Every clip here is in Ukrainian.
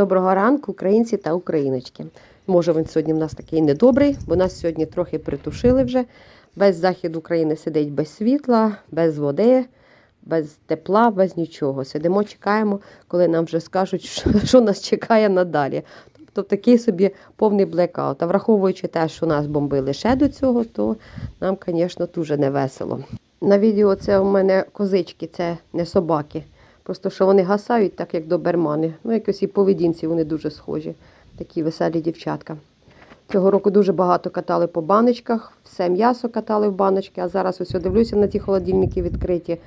Доброго ранку, українці та україночки. Може, він сьогодні в нас такий недобрий, бо нас сьогодні трохи притушили вже. Весь захід України сидить без світла, без води, без тепла, без нічого. Сидимо, чекаємо, коли нам вже скажуть, що, що нас чекає надалі. Тобто такий собі повний блекаут. А враховуючи те, що нас бомбили ще до цього, то нам, звісно, дуже не весело. На відео це у мене козички, це не собаки. Просто що вони гасають, так як добермани. Ну, якось і поведінці вони дуже схожі. Такі веселі дівчатка. Цього року дуже багато катали по баночках, все м'ясо катали в баночки, а зараз ось дивлюся на ті холодильники відкриті.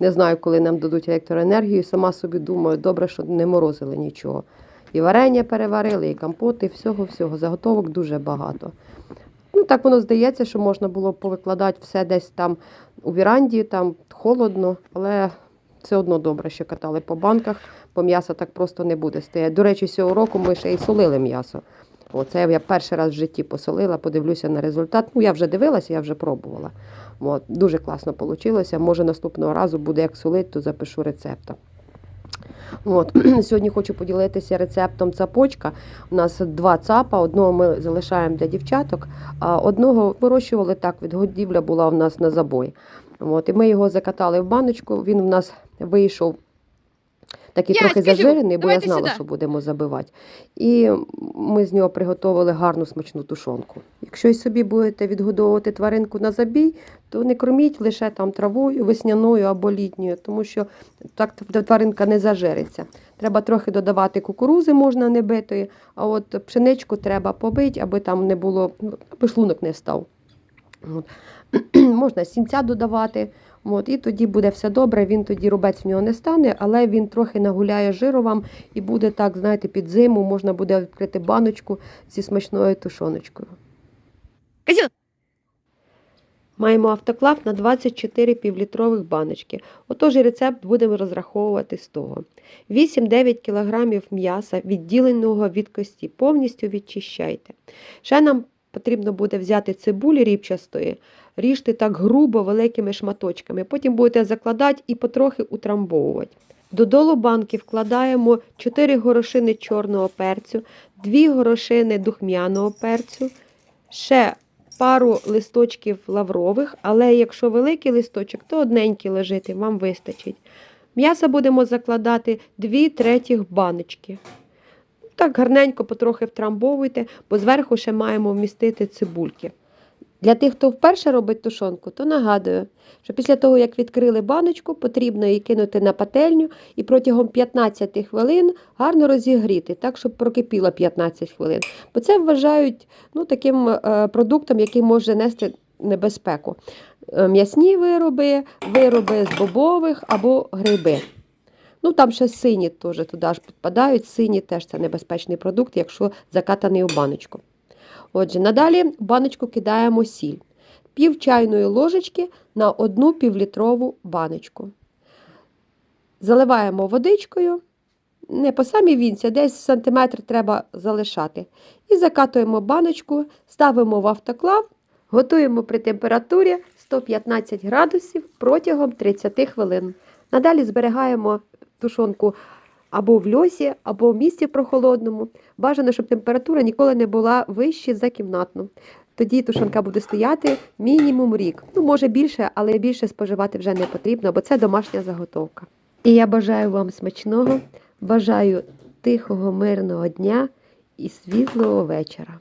Не знаю, коли нам дадуть електроенергію. Сама собі думаю, добре, що не морозили нічого. І варення переварили, і компоти, і всього-всього. Заготовок дуже багато. Ну, так воно здається, що можна було повикладати все десь там у віранді, там холодно, але все одно добре, що катали по банках, бо м'ясо так просто не буде стояти. До речі, цього року ми ще й солили м'ясо. Оце я перший раз в житті посолила, подивлюся на результат. Ну, я вже дивилася, я вже пробувала. От, дуже класно вийшло. Може, наступного разу буде як солити, то запишу рецепт. От. Сьогодні хочу поділитися рецептом цапочка. У нас два цапа, одного ми залишаємо для дівчаток, а одного вирощували так, відгодівля була у нас на забой. От. І ми його закатали в баночку, він у нас вийшов такий Ять, трохи Катю, зажирений, бо я знала, сюди. що будемо забивати. І ми з нього приготували гарну смачну тушонку. Якщо й собі будете відгодовувати тваринку на забій, то не корміть лише там травою, весняною або літньою, тому що так тваринка не зажириться. Треба трохи додавати кукурузи, можна не битої, а от пшеничку треба побити, аби там не було, ну, аби шлунок не встав. От. Можна сінця додавати, от, і тоді буде все добре. Він тоді рубець в нього не стане, але він трохи нагуляє жиру вам і буде так, знаєте, під зиму можна буде відкрити баночку зі смачною тушоночкою. Катю, Маємо автоклав на 24 півлітрових баночки. Отож і рецепт будемо розраховувати з того. 8-9 кг м'яса, відділеного від кості, повністю відчищайте. Ще нам потрібно буде взяти цибулі рібчастої, ріжте так грубо великими шматочками. Потім будете закладати і потрохи утрамбовувати. Додолу банки вкладаємо 4 горошини чорного перцю, 2 горошини духмяного перцю, ще пару листочків лаврових, але якщо великий листочок, то одненький лежити, вам вистачить. М'ясо будемо закладати 2 третіх баночки. Так гарненько потрохи втрамбовуйте, бо зверху ще маємо вмістити цибульки. Для тих, хто вперше робить тушонку, то нагадую, що після того, як відкрили баночку, потрібно її кинути на пательню і протягом 15 хвилин гарно розігріти, так, щоб прокипіло 15 хвилин. Бо це вважають ну, таким е, продуктом, який може нести небезпеку. Е, М'ясні вироби, вироби з бобових або гриби. Ну, там ще сині теж туди ж підпадають. Сині теж це небезпечний продукт, якщо закатаний у баночку. Отже, надалі в баночку кидаємо сіль. Пів чайної ложечки на одну півлітрову баночку. Заливаємо водичкою. Не по самій вінці, десь сантиметр треба залишати. І закатуємо баночку, ставимо в автоклав, готуємо при температурі 115 градусів протягом 30 хвилин. Надалі зберігаємо тушонку або в льосі, або в місці прохолодному. Бажано, щоб температура ніколи не була вище за кімнатну. Тоді тушонка буде стояти мінімум рік. Ну, може більше, але більше споживати вже не потрібно, бо це домашня заготовка. І я бажаю вам смачного, бажаю тихого, мирного дня і світлого вечора.